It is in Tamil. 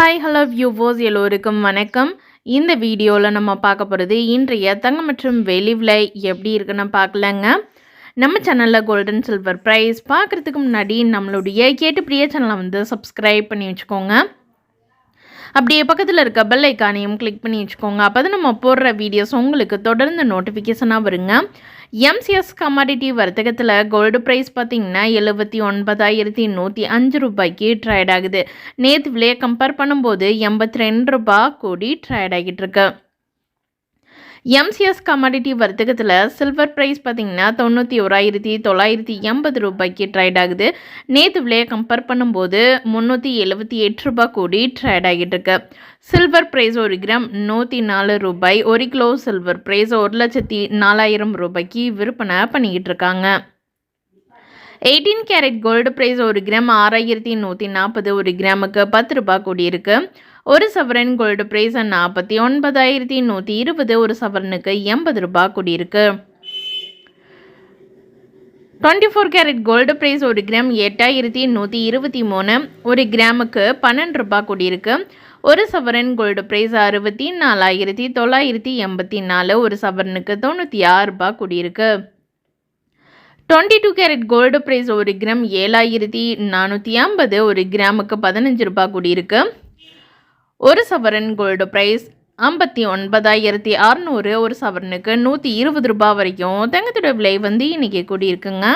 ஹாய் ஹலோ வியூவோஸ் எல்லோருக்கும் வணக்கம். இந்த வீடியோவில் நம்ம பார்க்க போகிறது இன்றைய தங்கம் மற்றும் வெளி விலை எப்படி இருக்குன்னு பார்க்கலங்க. நம்ம சேனலில் கோல்டன் சில்வர் ப்ரைஸ் பார்க்குறதுக்கு முன்னாடி நம்மளுடைய கேட்டு பிரிய சேனலை வந்து சப்ஸ்கிரைப் பண்ணி வச்சுக்கோங்க. அப்படியே பக்கத்தில் இருக்க பெல் ஐக்கானையும் கிளிக் பண்ணி வச்சுக்கோங்க. அப்போ தான் நம்ம போடுற வீடியோஸ் உங்களுக்கு தொடர்ந்து நோட்டிஃபிகேஷனாக வருங்க. எம்சிஎஸ் கமாடிட்டி வர்த்தகத்தில் கோல்டு ப்ரைஸ் பார்த்தீங்கன்னா எழுபத்தி ஒன்பதாயிரத்தி நூற்றி அஞ்சு ரூபாய்க்கு ட்ரேட் ஆகுது. நேற்று விலையை கம்பேர் பண்ணும்போது எண்பத்தி ரெண்டு ரூபாய் கூடி ட்ரேட் ஆகிட்டு இருக்கு. எம்சிஎஸ் கமாடிட்டி வர்த்தகத்தில் சில்வர் ப்ரைஸ் பார்த்திங்கன்னா தொண்ணூற்றி ஓராயிரத்தி தொள்ளாயிரத்தி எண்பது ரூபாய்க்கு ட்ரேட் ஆகுது. நேற்று விலையை கம்பேர் பண்ணும்போது முந்நூற்றி எழுபத்தி எட்டு ரூபாய் கூடி ட்ரேட் ஆகிட்டு இருக்கு. சில்வர் ப்ரைஸ் ஒரு கிராம் நூற்றி நாலு ரூபாய் ஒரு கிலோ சில்வர் ப்ரைஸ் ஒரு லட்சத்தி நாலாயிரம் ரூபாய்க்கு விற்பனை பண்ணிக்கிட்டு இருக்காங்க. எயிட்டீன் கேரட் கோல்டு ப்ரைஸ் ஒரு கிராம் ஆறாயிரத்தி நூற்றி நாற்பது ஒரு கிராமுக்கு பத்து ரூபாய் கூடியிருக்கு ஒரு சவரன் கோல்டு பிரைஸ் நாற்பத்தி ஒன்பதாயிரத்தி நூற்றி இருபது ஒரு சவரனுக்கு எண்பது ரூபாய் கூடியிருக்கு. Twenty four carat gold price ஒரு கிராம் எட்டாயிரத்தி நூற்றி இருபத்தி மூணு ஒரு கிராமுக்கு பன்னெண்டு ரூபாய் கூடியிருக்கு. ஒரு சவரன் கோல்டு ப்ரைஸ் அறுபத்தி நாலாயிரத்தி தொள்ளாயிரத்தி எண்பத்தி நாலு ஒரு சவரனுக்கு தொண்ணூற்றி ஆறு ரூபாய் கூடியிருக்கு. Twenty two carat gold price ஒரு கிராம் ஏழாயிரத்தி நானூற்றி ஐம்பது ஒரு கிராமுக்கு பதினஞ்சு ரூபாய் கூடியிருக்கு. ஒரு சவரன் கோல்டு ப்ரைஸ் ஐம்பத்தி ஒன்பதாயிரத்தி அறநூறு ஒரு சவரனுக்கு நூற்றி இருபது ரூபாய் வரைக்கும். தங்கத்தோட விலை வந்து இன்றைக்கி கூடியிருக்குங்க.